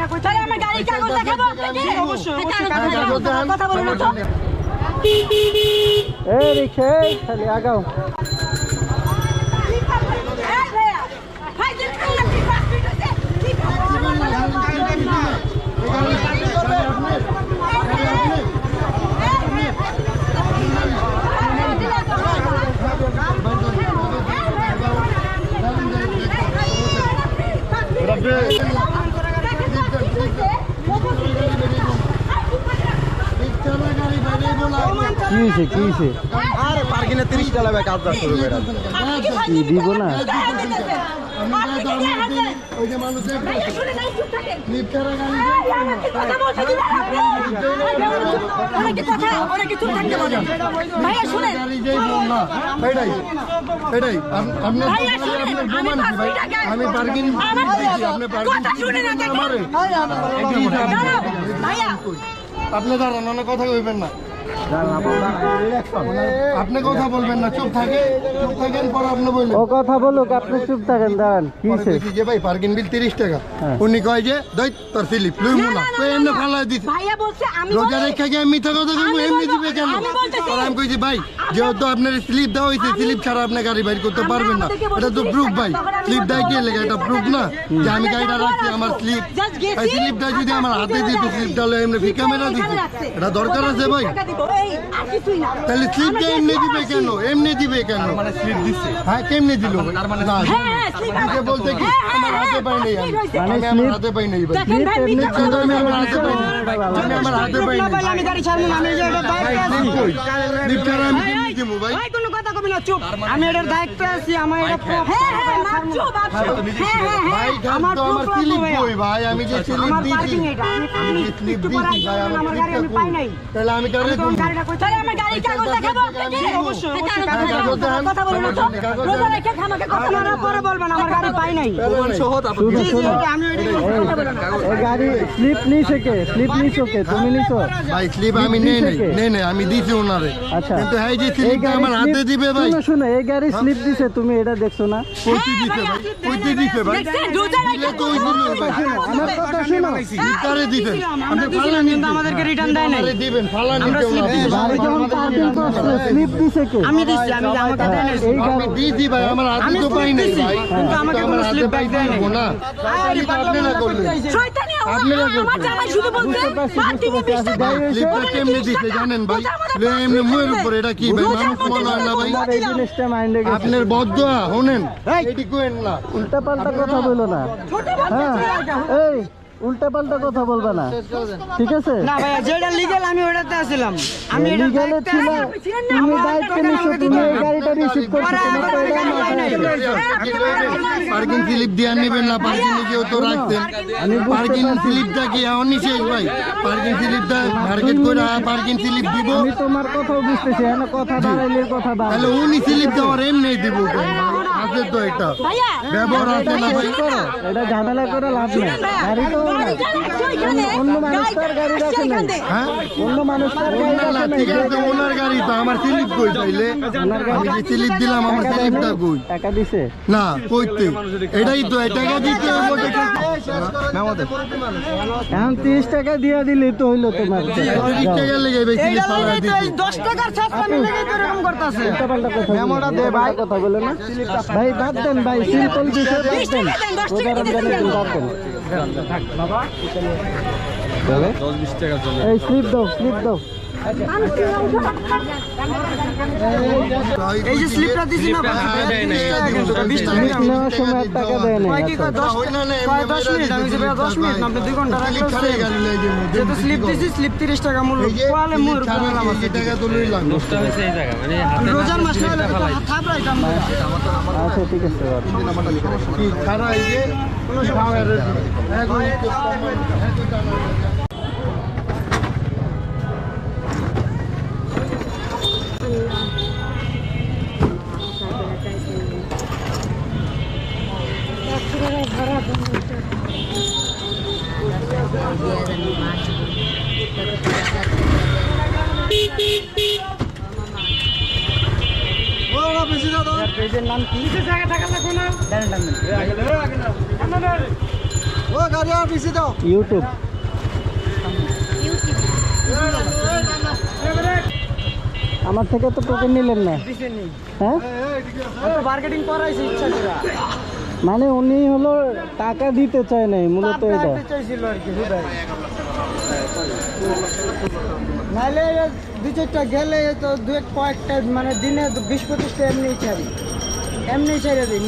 তাহলে আমার গাড়ির কাগজ দেখাবো আপনাকে অবশ্যই, অবশ্যই, কাগজ কাগজ দেখাবো। দেখান। কথা বলুন তো এই রিক্সা খালি আগাও এই ভাইয়া, ভাই, দিন করলাম, কি পাঁচ মিনিট হয়েছে? কি কি হয়েছে কি হয়েছে আরে পার্কিং এ 30 টাকা লাগবে কাজ শুরু করে। কি দিব না? আমি পার্কিং আপনি পার্কিং আপনি দাঁড়ান অনেক কথা কইবেন না। আপনি কথা বলবেন না চুপ থাকে। চুপ থাকেন পর আপনি বললেন ও কথা বলুক আপনি চুপ থাকেন দাঁড়ান। কি পরে হয়েছে কইছি যে ভাই পার্কিং বিল 30 টাকা। উনি কয় যে দই তোর স্লিপ লুই মুনা না, না, কই না, এমনি না। ফালাই ভাইয়া বলছে আমি রোজা বলে- গিয়ে মিথ্যা কথা কইবো এমনি দিবে কেন? আর আমি কইছি ভাই যেহেতু আপনার স্লিপ দেওয়া হয়েছে স্লিপ ছাড়া আপনি গাড়ি বাইর করতে পারবেন না। এটা তো প্রুফ ভাই। স্লিপ দেয় কে লেগে এটা প্রুফ না? যে আমি গাড়িটা রাখছি আমার স্লিপ স্লিপটা যদি আমার হাতে দিত স্লিপটা হলে এমনি ফিকা মেরা দিত এটা দরকার আছে ভাই। তাহলে স্লিপ দিয়ে এমনি দিবে কেন? এমনি দিবে কেন? মানে স্লিপ হ্যাঁ কেমনি দিল? না হ্যাঁ, হ্যাঁ, দিতে আমার- বলতে কি? হ্যাঁ, হ্যাঁ, আমার হাতে হ্যাঁ, পাই নাই আমি মানে আমি হাতে পাই নেই এমনি আমি আমার। হাতে পাই নেই। আমি আমার হাতে পাই নেই। আমি গাড়ি ছাড়বো আমি স্লিপ কেমনি দিমু ভাই? কোনো না চুপ। আমি এটার দায়িত্বে আছি আমার এটা হ্যাঁ, হ্যাঁ, মাপছো, মাপছো। হ্যাঁ, হ্যাঁ, হ্যাঁ। ভাই আমার তো আমার স্লিপ কই ভাই আমি যে স্লিপ আমার দিছি পার্কিং এটা আমি আমি স্লিপ একটু দিছি ভাই আমার আমার গাড়ি আমি পাই নাই। তাহলে আমি গাড়িটা কই তাহলে আমার গাড়ির কাগজ দেখাবো? অবশ্যই, হ্যাঁ, কাগজ দেখাবো। দেখান। তো। রোজা রেখে আমাকে কথা। আপনারা পরে বলবেন আমার গাড়ি পাই নাই। প্রমাণ সহ শুনো জি, জি, আমি ওইটাই গাড়ি স্লিপ নিছে কে স্লিপ নিছো কে তুমি নিছো। ভাই স্লিপ আমি নেই নেই নেই। আমি দিছি ওনারে আচ্ছা কিন্তু হ্যাঁ যে গাড়ি আমার হাতে দিবে ভাই। শুনো শুনো এই গাড়ি স্লিপ দিছে তুমি এটা দেখছ না? কইতে দিছে ভাই? কইতে দিছে ভাই? আমার কথা শুনো। স্লিপটারে দিবেন। আমরা আপনি ফালান কিন্তু আমাদেরকে return দেয় নাই। দিবেন ফালান আমরা কেউ না দিছি। গাড়ি যখন পার্কিং করছে স্লিপ দিছে কে? আমি দিচ্ছি আমি আমাকে দেয় নাই এই গাড়ি দিছি ভাই আমার হাতে তো পাই নাই ভাই। কিন্তু আমাকে কোনো হাতে slip দেয় নাই। না। আরে আপনারা করলেন। শয়তানি আমার- আপনারা আমার করছেন। জামাই শুধু বলছে, বুঝতে পারছি, parking এ বুঝতে 20 পারছি, টাকা। গাড়ি এসে- স্লিপটা কেমনে দিছে জানেন ভাই? লে এমনি মুয়ের উপর এটা কি ভাই? মানুষ না আপনার এই জিনিসটা মাইন্ডে গেছে। আপনার বদয়া শুনেন। উল্টা পাল্টা কথা বলো না। হ্যাঁ এই! উল্টা পাল্টা কথা বলবা না। ঠিক আছে? না ভাই যেটা লিগেল আমি ওটাতে আছিলাম। আমি এটা লিগালে ছিল তুমি দায়িত্ব এই গাড়িটা রিসিভ করছ। পার্কিং স্লিপ দিয়ে নেবেন না পার্কিং কেউ তো রাখতেন পার্কিং। স্লিপটা কি শেষ ভাই? পার্কিং স্লিপটা মার্কেট করে পার্কিং স্লিপ দিব আমি তোমার কথাও বুঝতেছি কথা দাঁড়াইলে কথা উনি স্লিপ দেওয়ার এমনি দিব। তো এটা। ব্যবহার আছে না ভাই। করো এটা ঝামেলা করে লাভ নেই। গাড়ি তো অন্য মানুষ তার গাড়ি রাখে থেকে। হ্যাঁ? অন্য মানুষ তার গাড়ি ওনার না, ঠিক আছে ওনার গাড়ি তো আমার স্লিপ কই চাইলে আমি যে স্লিপ দিলাম আমার টাকা স্লিপটা কই? টাকা দিছে? না কইতে এটাই তো টাকা দিতে হইব দেখে এখন তিরিশ টাকা দিয়ে দিলে তো হইল তোমার। তিরিশ টাকা লেগে বেশি এইটা ফালা লাগাই দিতে এই দশ টাকার ছাত্র আমি লেগে এরকম করতেছে। ভাই। কথা বলে না। ভাই বাদ দেন ভাই সিম্পল বিষয় বাদ দেন। দেন, দশ টাকা উদাহরণ দেন। বাদ দেন। এই স্লিপ দাও। স্লিপ দাও। এই যে স্লিপটা দিছি না সময় টাকা দেয় না কি কয় দশ মিনিট আমি দশ মিনিট আপনি দুই ঘণ্টা। যেহেতু স্লিপ দিছি স্লিপ তিরিশ টাকা মূল্য মানে রোজার। আচ্ছা ঠিক আছে কি পেজের নাম কি ইউটিউব আমার থেকে তো টোকেন নিলেন না হ্যাঁ মার্কেটিং করাইছে ইচ্ছা মানে উনি হলো টাকা দিতে চায় নাই মূলত এটা। চাইছিল আর কি নাহলে দু চারটা গেলে তো দু এক কয়েকটা মানে দিনে বিশ পঁচিশটা এমনি ছাড়ি এমনি ছেড়ে দিই।